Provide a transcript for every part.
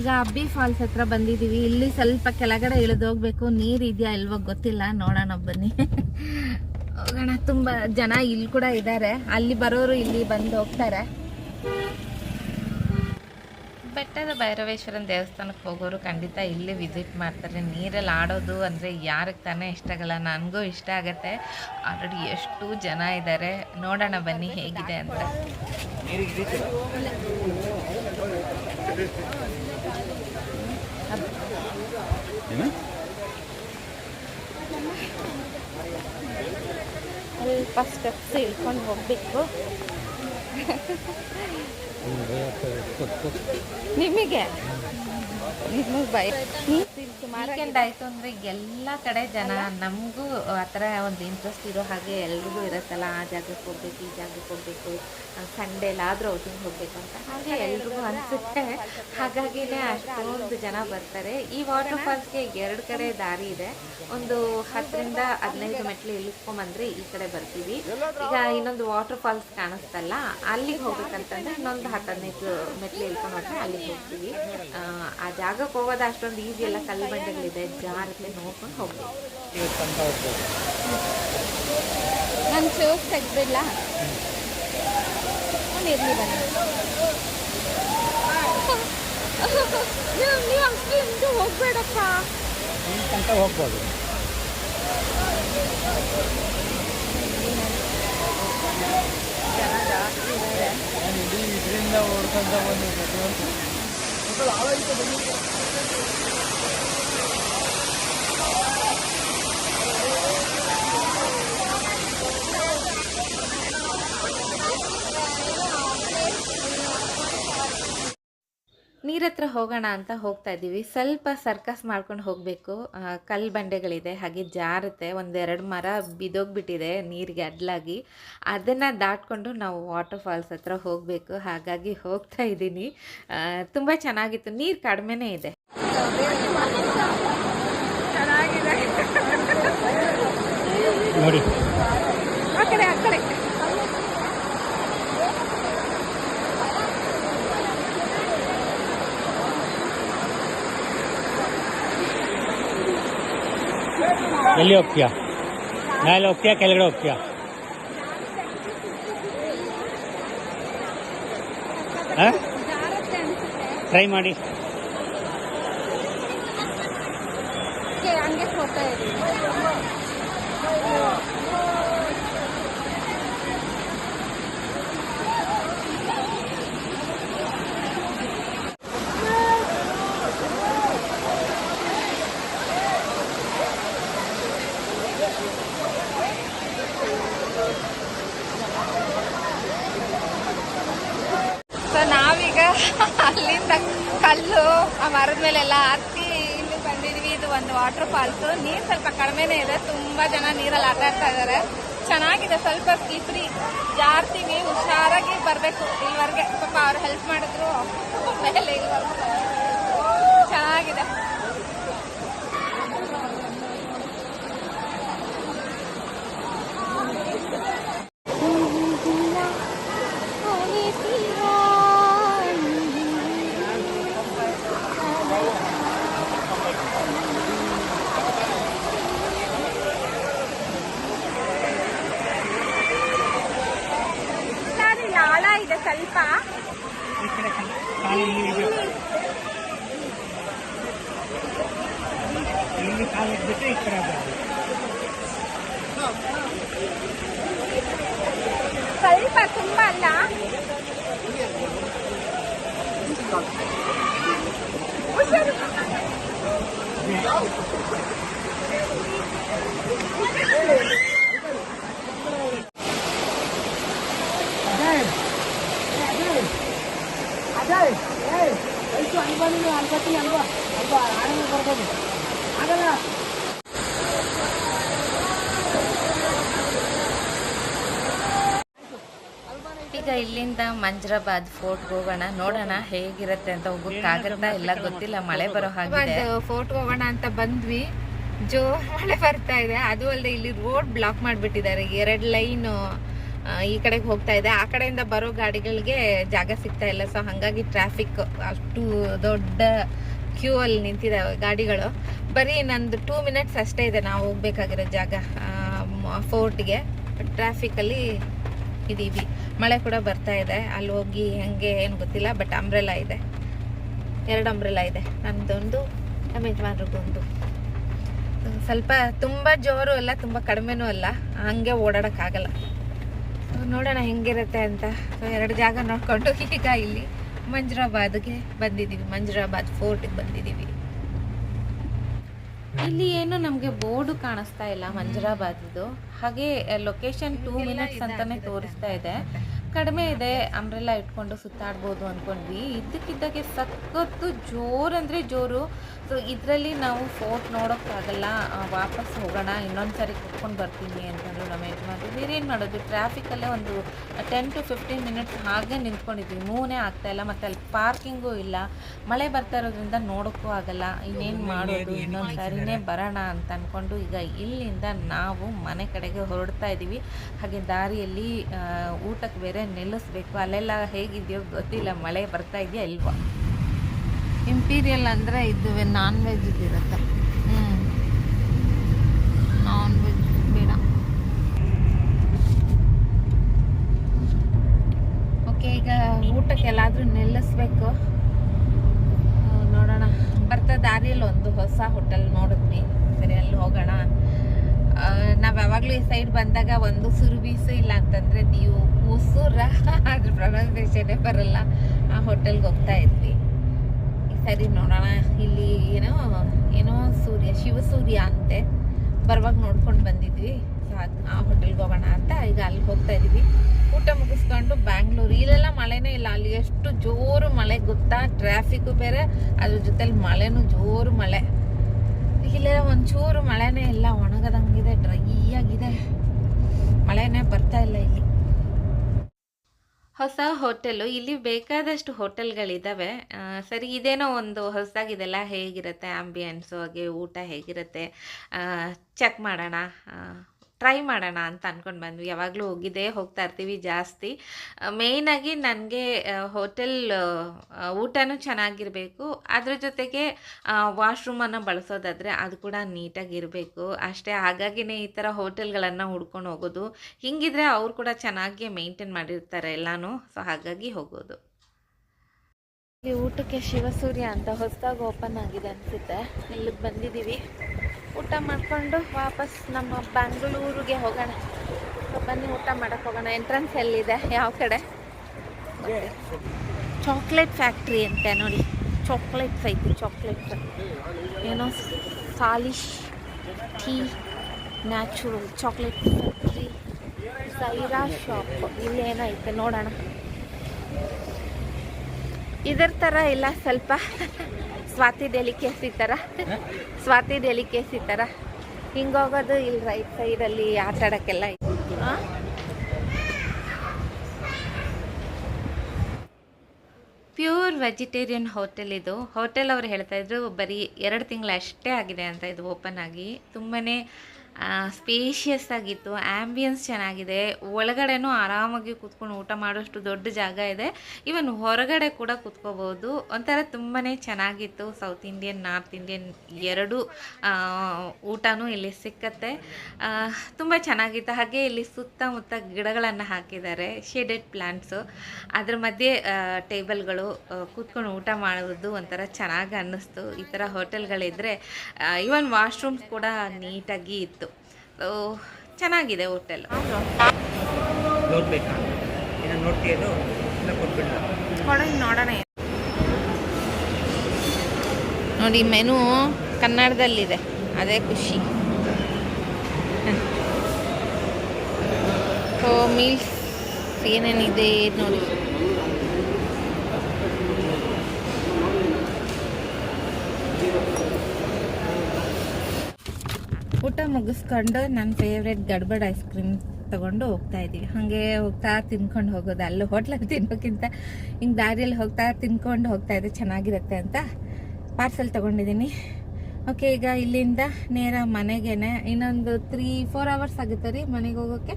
ಈಗ ಅಬ್ಬಿ ಫಾಲ್ಸ್ ಹತ್ರ ಬಂದಿದೀವಿ. ಇಲ್ಲಿ ಸ್ವಲ್ಪ ಕೆಳಗಡೆ ಇಳಿದೋಗ್ಬೇಕು ನೀರ್ ಇದೆಯಾ ಇಲ್ವೋ ಗೊತ್ತಿಲ್ಲ. ನೋಡೋಣ ಬನ್ನಿ. ಹೋಗೋಣ. ತುಂಬಾ ಜನ ಇಲ್ಲಿ ಕೂಡ ಇದ್ದಾರೆ ಅಲ್ಲಿ ಬರೋರು ಇಲ್ಲಿ ಬಂದು ಹೋಗ್ತಾರೆ. ಬೆಟ್ಟದ ಭೈರವೇಶ್ವರನ ದೇವಸ್ಥಾನಕ್ಕೆ ಹೋಗೋರು ಖಂಡಿತ ಇಲ್ಲಿ ವಿಸಿಟ್ ಮಾಡ್ತಾರೆ. ನೀರಲ್ಲಿ ಆಡೋದು ಅಂದರೆ ಯಾರಿಗೆ ತಾನೇ ಇಷ್ಟ ಆಗಲ್ಲ. ನನಗೂ ಇಷ್ಟ ಆಗುತ್ತೆ. ಆಲ್ರೆಡಿ ಎಷ್ಟು ಜನ ಇದ್ದಾರೆ ನೋಡೋಣ ಬನ್ನಿ ಹೇಗಿದೆ ಅಂತ. ಏನು? ಸ್ವಲ್ಪ ಸ್ಟೆಪ್ಸ್ ಇಳ್ಕೊಂಡು ಹೋಗ್ಬೇಕು. ನಿಮಗೆ? ನಿಮಗೆ ಭಯ. ವೀಕೆಂಡ್ ಆಯಿತು ಅಂದರೆ ಎಲ್ಲ ಕಡೆ ಜನ ನಮಗೂ ಆ ಥರ ಒಂದು ಇಂಟ್ರೆಸ್ಟ್ ಇರೋ ಹಾಗೆ ಎಲ್ರಿಗೂ ಇರುತ್ತಲ್ಲ ಆ ಜಾಗಕ್ಕೆ ಹೋಗ್ಬೇಕು ಈ ಜಾಗಕ್ಕೆ ಹೋಗಬೇಕು ಸಂಡೇಲಾದರೂ ಎಲ್ಲಾದರೂ ಔಟಿಂಗ್ ಹೋಗಬೇಕು ಅಂತ ಹಾಗೆ ಎಲ್ರಿಗೂ ಅನಿಸುತ್ತೆ. ಹಾಗಾಗಿನೇ ಅಷ್ಟೊಂದು ಜನ ಬರ್ತಾರೆ. ಈ ವಾಟರ್ ಫಾಲ್ಸ್ಗೆ ಎರಡು ಕಡೆ ದಾರಿ ಇದೆ. ಒಂದು ಹತ್ತರಿಂದ ಹದಿನೈದು ಮೆಟ್ಲು ಇಳಿಸ್ಕೊಂಬಂದ್ರೆ ಈ ಕಡೆ ಬರ್ತೀವಿ. ಈಗ ಇನ್ನೊಂದು ವಾಟರ್ ಫಾಲ್ಸ್ ಕಾಣಿಸ್ತಲ್ಲ ಅಲ್ಲಿಗೆ ಹೋಗ್ಬೇಕಂತಂದ್ರೆ ಇನ್ನೊಂದು ಹತ್ತು ಹದಿನೈದು ಮೆಟ್ಲು ಇಳ್ಕೊಂಡು ಅಲ್ಲಿ ಅಲ್ಲಿಗೆ ಹೋಗ್ತೀವಿ. ಆ, ಆ ಜಾಗಕ್ಕೆ ಹೋಗೋದು ಅಷ್ಟೊಂದು ಈಸಿ ಎಲ್ಲ ಕಲ್ಲು ಬಂಡೆಗಳಿದೆ ಜಾರಕ್ಕೆ ನೋಡ್ಕೊಂಡು ಹೋಗ್ಬೇಕು. ನಾನು ಶೂಸ್ ತೆಗ್ದಿಲ್ಲ. ಇರಲಿ ಬನ್ನಿ. ನೀವು ನೀವು ಅಷ್ಟು ಹಿಂದೆ ಹೋಗ್ಬೇಡಪ್ಪ. ಅಂತ ಹೋಗ್ಬೋದು. ಜನ ಜಾಸ್ತಿ ಇದ್ದಾರೆ ನಾನು ಇಡೀ ಇದರಿಂದ ಓಡ್ಕೊಂತ ಬಂದಿದ್ದೆ ನೀರ್ ಹತ್ರ ಹೋಗೋಣ ಅಂತ ಹೋಗ್ತಾ ಇದ್ದೀವಿ. ಸ್ವಲ್ಪ ಸರ್ಕಸ್ ಮಾಡ್ಕೊಂಡು ಹೋಗಬೇಕು. ಕಲ್ಲು ಬಂಡೆಗಳಿದೆ, ಹಾಗೆ ಜಾರುತ್ತೆ. ಒಂದೆರಡು ಮರ ಬಿದೋಗ್ಬಿಟ್ಟಿದೆ ನೀರಿಗೆ ಅಡ್ಲಾಗಿ. ಅದನ್ನು ದಾಟ್ಕೊಂಡು ನಾವು ವಾಟರ್ ಫಾಲ್ಸ್ ಹತ್ರ ಹೋಗಬೇಕು. ಹಾಗಾಗಿ ಹೋಗ್ತಾ ಇದ್ದೀನಿ. ತುಂಬ ಚೆನ್ನಾಗಿತ್ತು. ನೀರು ಕಡಿಮೆನೇ ಇದೆ. ನೋಡಿ ಆ ಕಡೆ ಆ ಕಡೆ ಎಲ್ಲಿ ಹೋಗ್ತೀಯಾ? ಮೇಲೆ ಹೋಗ್ತೀಯಾ? ಕೆಳಗಡೆ ಹೋಗ್ತೀಯಾ? ಟ್ರೈ ಮಾಡಿ. ಹಂಗೆ ಹೋಗ್ತಾ ಇದ್ದೀವಿ ಸೊ ನಾವೀಗ ಅಲ್ಲಿಂದ ಕಲ್ಲು ಆ ಮರದ ಮೇಲೆಲ್ಲ ಹತ್ತಿ ಇಲ್ಲಿ ಬಂದಿದ್ವಿ ಇದು ಒಂದು ವಾಟರ್ ಫಾಲ್ಸ್, ನೀರ್ ಸ್ವಲ್ಪ ಕಡಿಮೆನೆ ಇದೆ, ತುಂಬಾ ಜನ ನೀರಲ್ಲಿ ಆಟ ಆಡ್ತಾ ಇದ್ದಾರೆ. ಚೆನ್ನಾಗಿದೆ, ಸ್ವಲ್ಪ ಸ್ಲಿಪ್ರಿ ಜಾರ್ತೀವಿ ಹುಷಾರಾಗಿ ಬರಬೇಕು ಇಲ್ಲಿವರೆಗೆ. ಪಾಪ ಅವ್ರು ಹೆಲ್ಪ್ ಮಾಡಿದ್ರು ಮೇಲೆ ಚೆನ್ನಾಗಿದೆ ಇಲ್ಲಿ ಆಳ ಇದೆ ಸ್ವಲ್ಪ ಇಲ್ಲಿ ಕಾಲಿಟ್ಬಿಟ್ಟು ಈ ಕಡೆ ಬರ್ಬೇಕು ಸ್ವಲ್ಪ ತುಂಬಾ ಅಲ್ಲ ಹುಷಾರು. ಈಗ ಇಲ್ಲಿಂದ ಮಂಜ್ರಾಬಾದ್ ಫೋರ್ಟ್ ಹೋಗೋಣ. ನೋಡೋಣ ಹೇಗಿರುತ್ತೆ ಅಂತ ಹೋಗಕ್ಕಾಗತ್ತಾ ಇಲ್ಲ ಗೊತ್ತಿಲ್ಲ. ಮಳೆ ಬರೋ ಹಾಗೆ ಫೋರ್ಟ್ ಹೋಗೋಣ ಅಂತ ಬಂದ್ವಿ. ಜೋ ಮಳೆ ಬರ್ತಾ ಇದೆ. ಅದು ಅಲ್ಲದೆ ಇಲ್ಲಿ ರೋಡ್ ಬ್ಲಾಕ್ ಮಾಡಿಬಿಟ್ಟಿದ್ದಾರೆ. ಎರಡು ಲೈನ್. ಈ ಕಡೆಗೆ ಹೋಗ್ತಾ ಇದೆ. ಆ ಕಡೆಯಿಂದ ಬರೋ ಗಾಡಿಗಳಿಗೆ ಜಾಗ ಸಿಗ್ತಾ ಇಲ್ಲ. ಸೊ ಹಾಗಾಗಿ ಟ್ರಾಫಿಕ್ ಅಷ್ಟು ದೊಡ್ಡ ಕ್ಯೂ ಅಲ್ಲಿ ನಿಂತಿದ್ದಾವೆ ಗಾಡಿಗಳು. ಬರೀ ನಂದು ಟೂ ಮಿನಿಟ್ಸ್ ಅಷ್ಟೇ ಇದೆ ನಾವು ಹೋಗ್ಬೇಕಾಗಿರೋ ಜಾಗ ಫೋರ್ಟ್ಗೆ ಟ್ರಾಫಿಕಲ್ಲಿ ಇದ್ದೀವಿ ಮಳೆ ಕೂಡ ಬರ್ತಾ ಇದೆ. ಅಲ್ಲಿ ಹೋಗಿ ಹೆಂಗೆ ಏನು ಗೊತ್ತಿಲ್ಲ ಬಟ್ ಅಂಬ್ರೆಲಾ ಇದೆ. ಎರಡು ಅಂಬ್ರೆಲಾ ಇದೆ. ನಂದೊಂದು ನಮ್ಮ ಯಜಮಾನ್ರಿಗೊಂದು ಸ್ವಲ್ಪ ತುಂಬ ಜೋರು ಅಲ್ಲ, ತುಂಬ ಕಡಿಮೆನೂ ಅಲ್ಲ. ಹಂಗೆ ಓಡಾಡೋಕ್ಕಾಗಲ್ಲ. ನೋಡೋಣ ಹೆಂಗಿರುತ್ತೆ ಅಂತ. ಎರಡು ಜಾಗ ನೋಡ್ಕೊಂಡು ಈಗ ಇಲ್ಲಿ ಮಂಜರಾಬಾದ್ಗೆ ಬಂದಿದ್ದೀವಿ. ಮಂಜರಾಬಾದ್ ಫೋರ್ಟಿಗೆ ಬಂದಿದ್ದೀವಿ. ಇಲ್ಲಿ ಏನು ನಮಗೆ ಬೋರ್ಡ್ ಕಾಣಿಸ್ತಾ ಇಲ್ಲ ಮಂಜರಾಬಾದ್ದು. ಹಾಗೆ ಲೊಕೇಶನ್ ಟೂ ಮಿನಿಟ್ಸ್ ಅಂತಾನೆ ತೋರಿಸ್ತಾ ಇದೆ. ಕಡಿಮೆ ಇದೆ ಅಂಬ್ರೆಲ್ಲ ಇಟ್ಕೊಂಡು ಸುತ್ತಾಡ್ಬೋದು ಅಂದ್ಕೊಂಡ್ವಿ ಇದ್ದಕ್ಕಿದ್ದಾಗೆ ಸಖತ್ತು ಜೋರು ಅಂದರೆ ಜೋರು. ಸೊ ಇದರಲ್ಲಿ ನಾವು ಫೋರ್ಟ್ ನೋಡೋಕ್ಕಾಗಲ್ಲ ವಾಪಸ್ ಹೋಗೋಣ ಇನ್ನೊಂದು ಸಾರಿ ಕುತ್ಕೊಂಡು ಬರ್ತೀನಿ ಅಂತಂದ್ರು ನಮ್ಮ ಯಜಮಾನ್ರು. ಬೇರೇನು ಮಾಡೋದು? ಟ್ರಾಫಿಕಲ್ಲೇ ಒಂದು ಟೆನ್ ಟು ಫಿಫ್ಟೀನ್ ಮಿನಿಟ್ಸ್ ಹಾಗೆ ನಿಂತ್ಕೊಂಡಿದ್ವಿ. ಮೂನೇ ಆಗ್ತಾ ಇಲ್ಲ ಮತ್ತು ಅಲ್ಲಿ ಪಾರ್ಕಿಂಗೂ ಇಲ್ಲ. ಮಳೆ ಬರ್ತಾ ಇರೋದ್ರಿಂದ ನೋಡೋಕ್ಕೂ ಆಗಲ್ಲ. ಇನ್ನೇನು ಮಾಡೋದು? ಇನ್ನೊಂದು ಸಾರಿನೇ ಬರೋಣ ಅಂತ ಅಂದ್ಕೊಂಡು ಈಗ ಇಲ್ಲಿಂದ ನಾವು ಮನೆ ಕಡೆಗೆ ಹೊರಡ್ತಾ ಇದ್ದೀವಿ ಹಾಗೆ ದಾರಿಯಲ್ಲಿ ಊಟಕ್ಕೆ ಬೇರೆ ನಿಲ್ಲಿಸ್ಬೇಕು. ಅಲ್ಲೆಲ್ಲ ಹೇಗಿದೆಯೋ ಗೊತ್ತಿಲ್ಲ. ಮಳೆ ಬರ್ತಾ ಇದೆಯಾ ಇಲ್ವಾ? ಇಂಪೀರಿಯಲ್ ಅಂದರೆ ಇದು ನಾನ್ ವೆಜ್ ಇರುತ್ತೆ ಹ್ಞೂ ನಾನ್ ವೆಜ್ ಬೇಡ. ಓಕೆ ಈಗ ಊಟಕ್ಕೆ ಎಲ್ಲಾದರೂ ನಿಲ್ಲಿಸ್ಬೇಕು. ನೋಡೋಣ. ಬರ್ತಾ ದಾರಿಯಲ್ಲಿ ಒಂದು ಹೊಸ ಹೋಟೆಲ್ ನೋಡಿದ್ವಿ. ಸರಿ, ಅಲ್ಲಿ ಹೋಗೋಣ. ನಾವು ಯಾವಾಗಲೂ ಈ ಸೈಡ್ ಬಂದಾಗ ಒಂದು ಸುರುಬೀಸು ಇಲ್ಲ ಅಂತಂದರೆ ನೀವು ಉಸುರ. ಅದ್ರ ಪ್ರೊನೌನ್ಸೇಷನೇ ಬರಲ್ಲ. ಆ ಹೋಟೆಲ್ಗೆ ಹೋಗ್ತಾ ಇದ್ವಿ. ಸರಿ ನೋಡೋಣ. ಇಲ್ಲಿ ಏನೋ ಏನೋ ಸೂರ್ಯ, ಶಿವಸೂರ್ಯ ಅಂತೆ. ಬರುವಾಗ ನೋಡ್ಕೊಂಡು ಬಂದಿದ್ವಿ. ಆ ಹೋಟೆಲ್ಗೆ ಹೋಗೋಣ ಅಂತ ಈಗ ಅಲ್ಲಿಗೆ ಹೋಗ್ತಾ ಇದೀವಿ ಊಟ ಮುಗಿಸ್ಕೊಂಡು ಬ್ಯಾಂಗ್ಳೂರು. ಇಲ್ಲೆಲ್ಲ ಮಳೆನೇ ಇಲ್ಲ. ಅಲ್ಲಿ ಎಷ್ಟು ಜೋರು ಮಳೆ ಗೊತ್ತಾ? ಟ್ರಾಫಿಕ್ಕು ಬೇರೆ, ಅದ್ರ ಜೊತೆಲಿ ಮಳೆನೂ ಜೋರು ಮಳೆ. ಇಲ್ಲೆಲ್ಲ ಒಂಚೂರು ಮಳೆನೇ ಇಲ್ಲ. ಒಣಗದಂಗಿದೆ ಡ್ರೈ ಆಗಿದೆ. ಮಳೆನೇ ಬರ್ತಾ ಇಲ್ಲ ಇಲ್ಲಿ. ಹೊಸ ಹೋಟೆಲು. ಇಲ್ಲಿ ಬೇಕಾದಷ್ಟು ಹೋಟೆಲ್ಗಳಿದ್ದಾವೆ ಸರಿ, ಇದೇನೋ ಒಂದು ಹೊಸದಾಗಿದೆಲ್ಲ ಹೇಗಿರುತ್ತೆ? ಆಂಬಿಯನ್ಸು ಹಾಗೆ ಊಟ ಹೇಗಿರುತ್ತೆ? ಚೆಕ್ ಮಾಡೋಣ. ಟ್ರೈ ಮಾಡೋಣ ಅಂತ ಅಂದ್ಕೊಂಡು ಬಂದ್ವಿ. ಯಾವಾಗಲೂ ಹೋಗಿದ್ದೇ ಹೋಗ್ತಾ ಇರ್ತೀವಿ ಜಾಸ್ತಿ. ಮೇಯ್ನಾಗಿ ನನಗೆ ಹೋಟೆಲ್ ಊಟನೂ ಚೆನ್ನಾಗಿರಬೇಕು. ಅದ್ರ ಜೊತೆಗೆ ವಾಶ್ರೂಮನ್ನು ಬಳಸೋದಾದರೆ ಅದು ಕೂಡ ನೀಟಾಗಿರಬೇಕು ಅಷ್ಟೇ ಹಾಗಾಗಿನೇ ಈ ಥರ ಹೋಟೆಲ್ಗಳನ್ನು ಹುಡ್ಕೊಂಡು ಹೋಗೋದು. ಹಿಂಗಿದ್ರೆ ಅವ್ರು ಕೂಡ ಚೆನ್ನಾಗಿ ಮೇಂಟೈನ್ ಮಾಡಿರ್ತಾರೆ ಎಲ್ಲನೂ. ಸೊ ಹಾಗಾಗಿ ಹೋಗೋದು. ಇಲ್ಲಿ ಊಟಕ್ಕೆ ಶಿವಸೂರ್ಯ ಅಂತ ಹೊಸದಾಗಿ ಓಪನ್ ಆಗಿದೆ ಅನಿಸುತ್ತೆ. ಇಲ್ಲಿಗೆ ಬಂದಿದ್ದೀವಿ. ಊಟ ಮಾಡಿಕೊಂಡು ವಾಪಸ್ ನಮ್ಮ ಬೆಂಗಳೂರಿಗೆ ಹೋಗೋಣ. ಬನ್ನಿ ಊಟ ಮಾಡಕ್ಕೆ ಹೋಗೋಣ. ಎಂಟ್ರೆನ್ಸ್ ಎಲ್ಲಿದೆ? ಯಾವ ಕಡೆ? ಚಾಕ್ಲೇಟ್ ಫ್ಯಾಕ್ಟ್ರಿ ಅಂತೆ ನೋಡಿ. ಚಾಕ್ಲೇಟ್ಸ್ ಐತಿ ಚಾಕ್ಲೇಟ್ಸ್ ಏನೋ ಸಾಲಿಶ್ ಟೀ ನ್ಯಾಚುರಲ್ ಚಾಕ್ಲೇಟ್ ಫ್ಯಾಕ್ಟ್ರಿ ಸೈರಾ ಶಾಪ್ ಇಲ್ಲೇನೋ ಐತೆ ನೋಡೋಣ. ಇದರ ಥರ ಇಲ್ಲ ಸ್ವಲ್ಪ ಸ್ವಾತಿ ಡೆಲಿಕೇಸಿ ಥರ ಸ್ವಾತಿ ಡೆಲಿಕೇಸಿ ಥರ ಹಿಂಗೋಗೋದು ಇಲ್ಲಿ ರೈಟ್ ಸೈಡಲ್ಲಿ ಆಟ ಆಡೋಕ್ಕೆಲ್ಲ ಹಾಂ ಪ್ಯೂರ್ ವೆಜಿಟೇರಿಯನ್ ಹೋಟೆಲ್ ಇದು. ಹೋಟೆಲ್ ಅವ್ರು ಹೇಳ್ತಾ ಇದ್ರು ಬರೀ ಎರಡು ತಿಂಗಳು ಅಷ್ಟೇ ಆಗಿದೆ ಅಂತ ಇದು ಓಪನ್ ಆಗಿ. ತುಂಬಾ ಸ್ಪೇಷಿಯಸ್ ಆಗಿತ್ತು ಆ್ಯಂಬಿಯನ್ಸ್ ಚೆನ್ನಾಗಿದೆ. ಒಳಗಡೆನೂ ಆರಾಮಾಗಿ ಕೂತ್ಕೊಂಡು ಊಟ ಮಾಡೋಷ್ಟು ದೊಡ್ಡ ಜಾಗ ಇದೆ. ಇವನ್ ಹೊರಗಡೆ ಕೂಡ ಕೂತ್ಕೋಬೋದು ಒಂಥರ ತುಂಬಾ ಚೆನ್ನಾಗಿತ್ತು. ಸೌತ್ ಇಂಡಿಯನ್ ನಾರ್ತ್ ಇಂಡಿಯನ್ ಎರಡು ಊಟನೂ ಇಲ್ಲಿ ಸಿಕ್ಕತ್ತೆ. ತುಂಬ ಚೆನ್ನಾಗಿತ್ತು. ಹಾಗೆ ಇಲ್ಲಿ ಸುತ್ತಮುತ್ತ ಗಿಡಗಳನ್ನು ಹಾಕಿದ್ದಾರೆ ಶೇಡೆಡ್ ಪ್ಲ್ಯಾಂಟ್ಸು ಅದ್ರ ಮಧ್ಯೆ ಟೇಬಲ್ಗಳು ಕೂತ್ಕೊಂಡು ಊಟ ಮಾಡೋದು ಒಂಥರ ಚೆನ್ನಾಗಿ ಅನ್ನಿಸ್ತು. ಈ ಥರ ಹೋಟೆಲ್ಗಳಿದ್ರೆ ಇವನ್ ವಾಶ್ರೂಮ್ಸ್ ಕೂಡ ನೀಟಾಗಿ ಇತ್ತು. ಚೆನ್ನಾಗಿದೆ ಹೋಟೆಲ್. ನೋಡೋಣ. ನೋಡಿ ಮೆನು ಕನ್ನಡದಲ್ಲಿದೆ. ಅದೇ ಖುಷಿ. ಸೊ ಮೀಲ್ಸ್ ಏನೇನಿದೆ ನೋಡಿ. ಊಟ ಮುಗಿಸ್ಕೊಂಡು ನನ್ನ ಫೇವ್ರೆಟ್ ಗಡ್ಬಡ್ ಐಸ್ ಕ್ರೀಮ್ ತಗೊಂಡು ಹೋಗ್ತಾ ಇದ್ದೀವಿ. ಹಾಗೆ ಹೋಗ್ತಾ ತಿನ್ಕೊಂಡು ಹೋಗೋದು. ಅಲ್ಲಿ ಹೋಟ್ಲಲ್ಲಿ ತಿನ್ನೋಕ್ಕಿಂತ ಹಿಂಗೆ ದಾರಿಯಲ್ಲಿ ಹೋಗ್ತಾ ತಿನ್ಕೊಂಡು ಹೋಗ್ತಾ ಇದ್ದೆ ಚೆನ್ನಾಗಿರುತ್ತೆ ಅಂತ ಪಾರ್ಸೆಲ್ ತಗೊಂಡಿದ್ದೀನಿ. ಓಕೆ ಈಗ ಇಲ್ಲಿಂದ ನೇರ ಮನೆಗೇನೆ ಇನ್ನೊಂದು ತ್ರೀ ಫೋರ್ ಅವರ್ಸ್ ಆಗುತ್ತೆ ರೀ ಮನೆಗೆ ಹೋಗೋಕ್ಕೆ?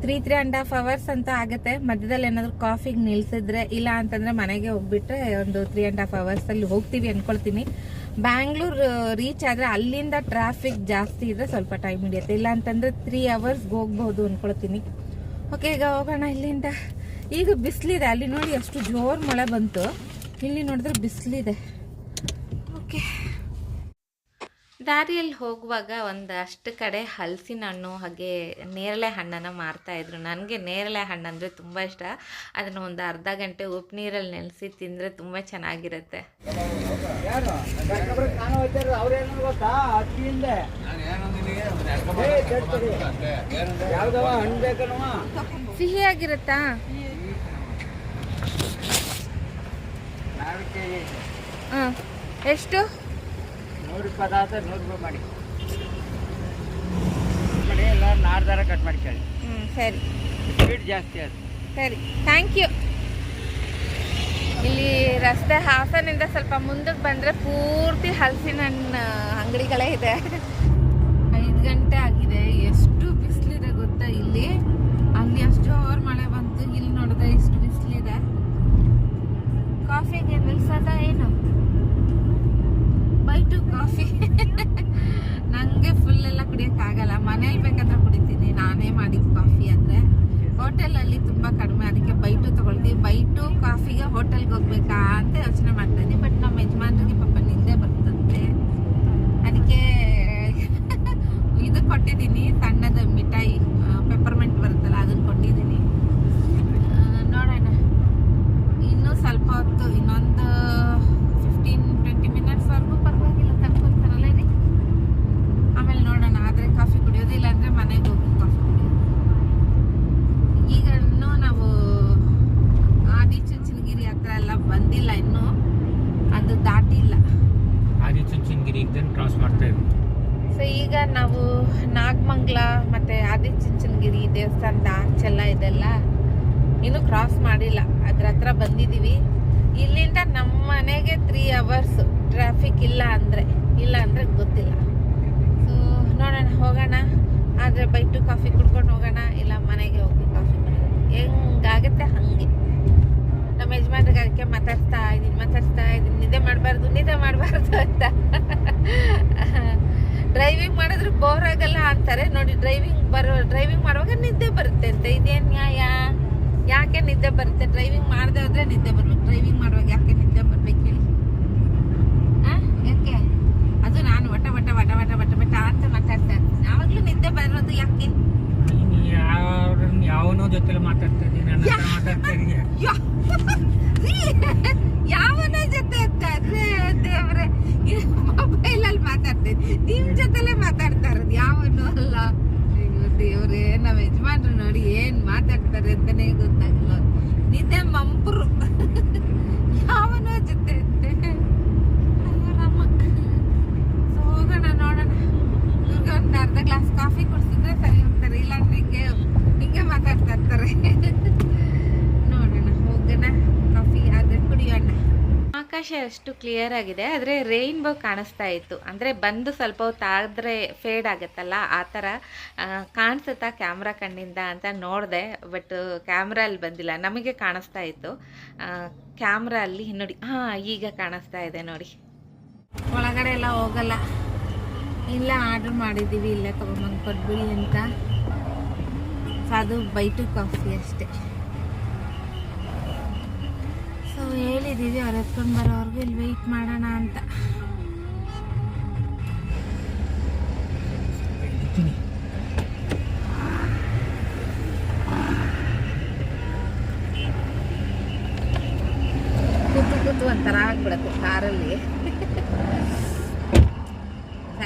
Three three and half hours ಅಂತ ಆಗುತ್ತೆ. ಮಧ್ಯದಲ್ಲಿ ಏನಾದರೂ ಕಾಫಿಗೆ ನಿಲ್ಲಿಸಿದ್ರೆ ಇಲ್ಲ ಅಂತಂದರೆ ಮನೆಗೆ ಹೋಗ್ಬಿಟ್ರೆ ಒಂದು ತ್ರೀ ಆ್ಯಂಡ್ ಹಾಫ್ ಅವರ್ಸಲ್ಲಿ ಹೋಗ್ತೀವಿ ಅನ್ಕೊಳ್ತೀನಿ. ಬ್ಯಾಂಗ್ಳೂರ್ ರೀಚ್ ಆದರೆ ಅಲ್ಲಿಂದ ಟ್ರಾಫಿಕ್ ಜಾಸ್ತಿ ಇದ್ರೆ ಸ್ವಲ್ಪ ಟೈಮ್ ಹಿಡಿಯುತ್ತೆ. ಇಲ್ಲ ಅಂತಂದ್ರೆ ತ್ರೀ ಅವರ್ಸ್ಗೆ ಹೋಗ್ಬೋದು ಅನ್ಕೊಳ್ತೀನಿ. ಓಕೆ ಈಗ ಹೋಗೋಣ ಇಲ್ಲಿಂದ. ಈಗ ಬಿಸಿಲಿದೆ. ಅಲ್ಲಿ ನೋಡಿ ಅಷ್ಟು ಜೋರು ಮಳೆ ಬಂತು. ಇಲ್ಲಿ ನೋಡಿದ್ರೆ ಬಿಸಿಲಿದೆ ಓಕೆ ದಾರಿಯಲ್ಲಿ ಹೋಗುವಾಗ ಒಂದಷ್ಟು ಕಡೆ ಹಲಸಿನ ಹಣ್ಣು ಹಾಗೆ ನೇರಳೆ ಹಣ್ಣನ್ನು ಮಾರ್ತಾ ಇದ್ರು. ನನಗೆ ನೇರಳೆ ಹಣ್ಣು ಅಂದರೆ ತುಂಬ ಇಷ್ಟ. ಅದನ್ನು ಒಂದು ಅರ್ಧ ಗಂಟೆ ಉಪ್ಪು ನೀರಲ್ಲಿ ನೆನೆಸಿ ತಿಂದರೆ ತುಂಬ ಚೆನ್ನಾಗಿರುತ್ತೆ. ಸಿಹಿಯಾಗಿರುತ್ತಾ? ಹಾಂ ಎಷ್ಟು? ನೂರ ಪದಾರ್ಥ ನೂರು ರೂಪಾಯಿ ಮಾಡಿ. ಮಾಡಿ ಎಲ್ಲ ಕಟ್ ಮಾಡಿ ಕೇಳಿ. ಹ್ಞೂ ಸರಿ. ಜಾಸ್ತಿ ಅದು. ಸರಿ ಥ್ಯಾಂಕ್ ಯು ಇಲ್ಲಿ ರಸ್ತೆ ಹಾಸನಿಂದ ಸ್ವಲ್ಪ ಮುಂದಕ್ಕೆ ಬಂದರೆ ಪೂರ್ತಿ ಹಲಸಿನ ಹಣ್ಣು ಅಂಗಡಿಗಳೇ ಇದೆ. ಐದು ಗಂಟೆ ಆಗಿದೆ. ಎಷ್ಟು ಬಿಸಿಲಿದೆ ಗೊತ್ತಾ ಇಲ್ಲಿ? ಅಲ್ಲಿ ಅಷ್ಟು ಅವರ್ ಮಳೆ ಬಂತು. ಇಲ್ಲಿ ನೋಡಿದ್ರೆ ಎಷ್ಟು ಬಿಸಿಲಿದೆ. ಕಾಫಿಗೆ ನಿಲ್ಸದ ಏನು? To coffee. ನನಗೆ ಫುಲ್ ಎಲ್ಲ ಕುಡಿಯೋಕ್ಕಾಗಲ್ಲ. ಮನೇಲಿ ಬೇಕಾದ್ರೆ ಕುಡಿತೀನಿ. ನಾನೇ ಮಾಡಿದ ಕಾಫಿ ಅಂದರೆ. ಹೋಟೆಲಲ್ಲಿ ತುಂಬ ಕಡಿಮೆ ಅದಕ್ಕೆ ಬೈಟು ತೊಗೊಳ್ತೀವಿ ಬೈಟು ಕಾಫಿಗೆ ಹೋಟೆಲ್ಗೆ ಹೋಗ್ಬೇಕಾ ಅಂತ ಯೋಚನೆ ಮಾಡ್ತಾ ಇದ್ದೀನಿ ಬಟ್ ನಮ್ಮ ಯಜಮಾನ್ರಿಗೆ ಪಾಪ ನಿದ್ದೆ ಬರ್ತಂತೆ ಅದಕ್ಕೆ ಇದು ಕೊಟ್ಟಿದ್ದೀನಿ ಸಣ್ಣದ ಮಿಠಾಯಿ ಪೆಪ್ಪರ್ಮೆಂಟ್ ಬರುತ್ತಲ್ಲ ಅದನ್ನು ಕೊಟ್ಟಿದ್ದೀನಿ ಆ, ನೋಡೋಣ ಇನ್ನೂ ಸ್ವಲ್ಪ ಹೊತ್ತು ಇನ್ನೊಂದು ಫಿಫ್ಟೀನ್ ಟ್ವೆಂಟಿ ಮಿನಿಟ್ಸ್ವರೆಗೂ ಪರವಾಗಿಲ್ಲ ತಡ್ಕೊತಾರಲ್ಲ ರೀ ಆಮೇಲೆ ನೋಡೋಣ ಆದರೆ ಕಾಫಿ ಕುಡಿಯೋದಿಲ್ಲ ಅಂದರೆ ಮನೆಗೆ ಹೋಗಿ ಕಾಫಿ ಕುಡಿಯೋದು ಈಗ ಇನ್ನೂ ನಾವು ಆದಿ ಚುಂಚನಗಿರಿ ಹತ್ರ ಎಲ್ಲ ಬಂದಿಲ್ಲ ಇನ್ನೂ ಅದು ದಾಟಿಲ್ಲ ಆದಿ ಚುಂಚನಗಿರಿ ಇದನ್ನು ಕ್ರಾಸ್ ಮಾಡ್ತಾ ಇದ್ರು ಸೊ ಈಗ ನಾವು ನಾಗಮಂಗ್ಲ ಮತ್ತೆ ಆದಿ ಚುಂಚನಗಿರಿ ದೇವಸ್ಥಾನದ ಆಚೆಲ್ಲ ಇದೆಲ್ಲ ಇನ್ನೂ ಕ್ರಾಸ್ ಮಾಡಿಲ್ಲ ಅದ್ರ ಹತ್ರ ಬಂದಿದ್ದೀವಿ ಇಲ್ಲಿಂದ ನಮ್ಮ ಮನೆಗೆ ತ್ರೀ ಅವರ್ಸ್ ಟ್ರಾಫಿಕ್ ಇಲ್ಲ ಅಂದರೆ ಇಲ್ಲ ಅಂದರೆ ಗೊತ್ತಿಲ್ಲ ಸೊ ನೋಡೋಣ ಹೋಗೋಣ ಆದರೆ ಬೈಟು ಕಾಫಿ ಕುಡ್ಕೊಂಡು ಹೋಗೋಣ ಇಲ್ಲ ಮನೆಗೆ ಹೋಗಿ ಕಾಫಿ ಕುಡಿಯೋದು ಹೆಂಗಾಗುತ್ತೆ ಹಾಗೆ ನಮ್ಮ ಯಜಮಾನ್ರಿಗೆ ಅದಕ್ಕೆ ಮಾತಾಡ್ಸ್ತಾ ಇದ್ದೀನಿ ಮಾತಾಡ್ಸ್ತಾ ಇದ್ದೀನಿ ನಿದ್ದೆ ಮಾಡಬಾರ್ದು ನಿದ್ದೆ ಮಾಡಬಾರ್ದು ಅಂತ ಡ್ರೈವಿಂಗ್ ಮಾಡಿದ್ರೆ ಬೋರ್ ಆಗಲ್ಲ ಅಂತಾರೆ ನೋಡಿ ಡ್ರೈವಿಂಗ್ ಬರೋ ಡ್ರೈವಿಂಗ್ ಮಾಡುವಾಗ ನಿದ್ದೆ ಬರುತ್ತೆ ಅಂತ. ಇದೇನು ನ್ಯಾಯ? ಯಾಕೆ ನಿದ್ದೆ ಬರುತ್ತೆ? ಡ್ರೈವಿಂಗ್ ಮಾಡದೆ ಹೋದ್ರೆ ನಿದ್ದೆ ಬರ್ಬೇಕು. ಡ್ರೈವಿಂಗ್ ಮಾಡುವಾಗ ಯಾಕೆ ನಿದ್ದೆ ಬರ್ಬೇಕು ಹೇಳಿ? ಯಾಕೆ? ಅದು ನಾನು ವಟ ವಟ ವಟ ವಟ ವಟ ವಟ ಅಂತ ಮಾತಾಡ್ತಾ ಇರ್ತೀನಿ. ಯಾವಾಗ್ಲೂ ನಿದ್ದೆ ಬರೋದು ಯಾಕೆ? ಯಾವನೋ ಜೊತೆ ಮಾತಾಡ್ತಾ ಇದ್ದೀನಿ ನನ್ನ ಹತ್ರ ಮಾತಾಡ್ತಾ ಇದೀಯ ಯಾ- ಯಾವನ ಜೊತೆ ಅಂತಾರೆ ದೇವ್ರೆ ಮೊಬೈಲ್ ಅಲ್ಲಿ ಮಾತಾಡ್ತೇನೆ ನಿಮ್ ಜೊತೆಲೆ ಮಾತಾಡ್ತಾ ಇರೋದು ಯಾವನು ಅಲ್ಲ ಅಯ್ಯೋ ದೇವ್ರೆ ನಾವ್ ಯಜಮಾನ್ರು ನೋಡಿ ಏನ್ ಮಾತಾಡ್ತಾರೆ ಅಂತಾನೆ ಗೊತ್ತಾಗಲ್ಲ ನಿದ್ದೆ ಮಂಪ್ರು ಯಾವನ ಜೊತೆ ಅಂತೆ ಅಯ್ಯೋ ರಾಮ ಸೊ ಹೋಗೋಣ ನೋಡೋಣ ಇವ್ರಿಗೆ ಒಂದು ಅರ್ಧ ಗ್ಲಾಸ್ ಕಾಫಿ ಕುಡಿಸಿದ್ರೆ ಸರಿ ಹೋಗ್ತಾರೆ ಇಲ್ಲಾಂದ್ರೆ ಹಿಂಗೆ ಹಿಂಗೆ ಮಾತಾಡ್ತಾ ಇರ್ತಾರೆ ನೋಡೋಣ ಹೋಗೋಣ ಕಾಫಿ ಆದರೆ ಕುಡಿಯೋಣ ಆಕಾಶ ಅಷ್ಟು ಕ್ಲಿಯರ್ ಆಗಿದೆ, ಆದರೆ ರೈನ್ಬೋ ಕಾಣಿಸ್ತಾ ಇತ್ತು. ಅಂದರೆ ಬಂದು ಸ್ವಲ್ಪ ಹೊತ್ತು ಆದರೆ ಫೇಡ್ ಆಗುತ್ತಲ್ಲ, ಆ ಥರ ಕಾಣಿಸುತ್ತಾ ಕ್ಯಾಮ್ರಾ ಕಣ್ಣಿಂದ ಅಂತ ನೋಡಿದೆ ಬಟ್ ಕ್ಯಾಮ್ರಾ ಅಲ್ಲಿ ಬಂದಿಲ್ಲ. ನಮಗೆ ಕಾಣಿಸ್ತಾ ಇತ್ತು. ಕ್ಯಾಮ್ರಾ ಅಲ್ಲಿ ನೋಡಿ ಹಾಂ ಈಗ ಕಾಣಿಸ್ತಾ ಇದೆ ನೋಡಿ. ಒಳಗಡೆ ಎಲ್ಲ ಹೋಗಲ್ಲ. ಇಲ್ಲ ಆರ್ಡ್ರ್ ಮಾಡಿದ್ದೀವಿ, ಇಲ್ಲೇ ತೊಗೊಂಬಂದು ಕೊಟ್ಬಿಡಿ ಅಂತ. ಅದು ಬೈಟು ಕಾಫಿ ಅಷ್ಟೇ. ಹೇಳಿದ್ದೀವಿ ಅವ್ರು ಎತ್ಕೊಂಡು ಬರೋವರೆಗೂ ಇಲ್ಲಿ ವೆಯ್ಟ್ ಮಾಡೋಣ ಅಂತ. ಕೂತು ಕೂತು ಒಂಥರ ಆಗ್ಬಿಡತ್ತೆ ಕಾರಲ್ಲಿ.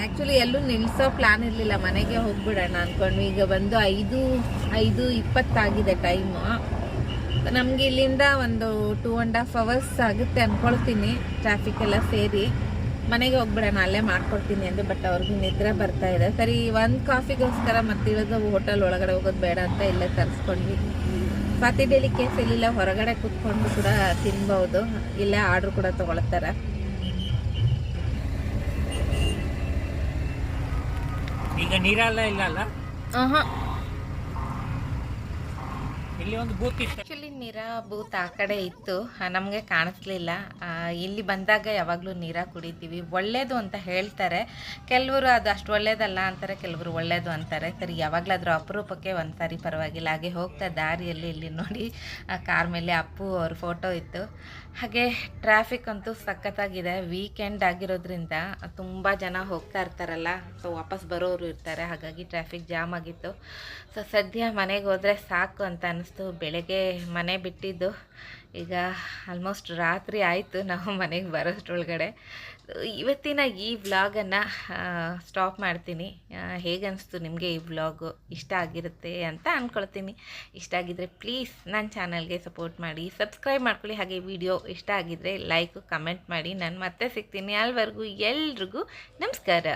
ಆ್ಯಕ್ಚುಲಿ ಎಲ್ಲೂ ನಿಲ್ಲಿಸೋ ಪ್ಲಾನ್ ಇರಲಿಲ್ಲ, ಮನೆಗೆ ಹೋಗ್ಬಿಡೋಣ ಅಂದ್ಕೊಂಡು ಈಗ ಬಂದು ಐದು ಐದು ಇಪ್ಪತ್ತಾಗಿದೆ ಟೈಮು ನಮಗೆ ಇಲ್ಲಿಂದ ಒಂದು ಟೂ ಆ್ಯಂಡ್ ಹಾಫ್ ಅವರ್ಸ್ ಆಗುತ್ತೆ ಅಂದ್ಕೊಳ್ತೀನಿ ಟ್ರಾಫಿಕ್ ಎಲ್ಲ ಸೇರಿ. ಮನೆಗೆ ಹೋಗ್ಬಿಡೋಣ ಅಲ್ಲೇ ಮಾಡ್ಕೊಡ್ತೀನಿ ಅಂದೆ ಬಟ್ ಅವ್ರಿಗೆ ನಿದ್ರೆ ಬರ್ತಾ ಇದೆ. ಸರಿ ಒಂದು ಕಾಫಿಗೋಸ್ಕರ ಮತ್ತಿರೋದು ಹೋಟೆಲ್ ಒಳಗಡೆ ಹೋಗೋದು ಬೇಡ ಅಂತ ಇಲ್ಲೇ ತರಿಸ್ಕೊಂಡ್ವಿ. ಫಾತಿ ಡೇಲಿ ಕೇಸ್ ಇಲ್ಲಿಲ್ಲ ಹೊರಗಡೆ ಕೂತ್ಕೊಂಡು ಕೂಡ ತಿನ್ಬೋದು. ಇಲ್ಲೇ ಆರ್ಡ್ರ್ ಕೂಡ ತೊಗೊಳ್ತಾರೆ. ಈಗ ನೀರಲ್ಲ ಇಲ್ಲ ಅಲ್ಲ ಇಲ್ಲಿ ಒಂದು ಆ್ಯಕ್ಚುಲಿ ನೀರಾ ಬೂತ್ ಆ ಕಡೆ ಇತ್ತು. ನಮಗೆ ಕಾಣಿಸ್ಲಿಲ್ಲ. ಇಲ್ಲಿ ಬಂದಾಗ ಯಾವಾಗಲೂ ನೀರ ಕುಡಿತೀವಿ. ಒಳ್ಳೇದು ಅಂತ ಹೇಳ್ತಾರೆ. ಕೆಲವರು ಅದು ಅಷ್ಟು ಒಳ್ಳೇದಲ್ಲ ಅಂತಾರೆ, ಕೆಲವರು ಒಳ್ಳೇದು ಅಂತಾರೆ. ಸರಿ, ಯಾವಾಗಲಾದರೂ ಅಪರೂಪಕ್ಕೆ ಒಂದ್ಸಾರಿ ಪರವಾಗಿಲ್ಲ. ಹಾಗೆ ಹೋಗ್ತಾ ದಾರಿಯಲ್ಲಿ ಇಲ್ಲಿ ನೋಡಿ ಕಾರ್ ಮೇಲೆ ಅಪ್ಪು ಅವ್ರ ಫೋಟೋ ಇತ್ತು. ಹಾಗೆ ಟ್ರಾಫಿಕ್ ಅಂತೂ ಸಖತ್ತಾಗಿದೆ. ವೀಕೆಂಡ್ ಆಗಿರೋದ್ರಿಂದ ತುಂಬ ಜನ ಹೋಗ್ತಾ ಇರ್ತಾರಲ್ಲ ಸೊ ವಾಪಸ್ ಬರೋರು ಇರ್ತಾರೆ, ಹಾಗಾಗಿ ಟ್ರಾಫಿಕ್ ಜಾಮ್ ಆಗಿತ್ತು. ಸೊ ಸದ್ಯ ಮನೆಗೆ ಹೋದರೆ ಸಾಕು ಅಂತ ಅನ್ನಿಸ್ತು ಬೆಳಗ್ಗೆ ಮನೆ ಬಿಟ್ಟಿದ್ದು, ಈಗ ಆಲ್ಮೋಸ್ಟ್ ರಾತ್ರಿ ಆಯಿತು ನಾವು ಮನೆಗೆ ಬರೋಷ್ಟ್ರೊಳಗಡೆ. ಇವತ್ತಿನ ಈ ವ್ಲಾಗನ್ನು ಸ್ಟಾಪ್ ಮಾಡ್ತೀನಿ. ಹೇಗನ್ನಿಸ್ತು ನಿಮಗೆ ಈ ವ್ಲಾಗು? ಇಷ್ಟ ಆಗಿರುತ್ತೆ ಅಂತ ಅಂದ್ಕೊಳ್ತೀನಿ ಇಷ್ಟ ಆಗಿದ್ದರೆ ಪ್ಲೀಸ್ ನನ್ನ ಚಾನಲ್ಗೆ ಸಪೋರ್ಟ್ ಮಾಡಿ ಸಬ್ಸ್ಕ್ರೈಬ್ ಮಾಡ್ಕೊಳ್ಳಿ. ಹಾಗೆ ವಿಡಿಯೋ ಇಷ್ಟ ಆಗಿದ್ದರೆ ಲೈಕು ಕಮೆಂಟ್ ಮಾಡಿ. ನಾನು ಮತ್ತೆ ಸಿಗ್ತೀನಿ. ಅಲ್ಲಿವರೆಗೂ ಎಲ್ರಿಗೂ ನಮಸ್ಕಾರ.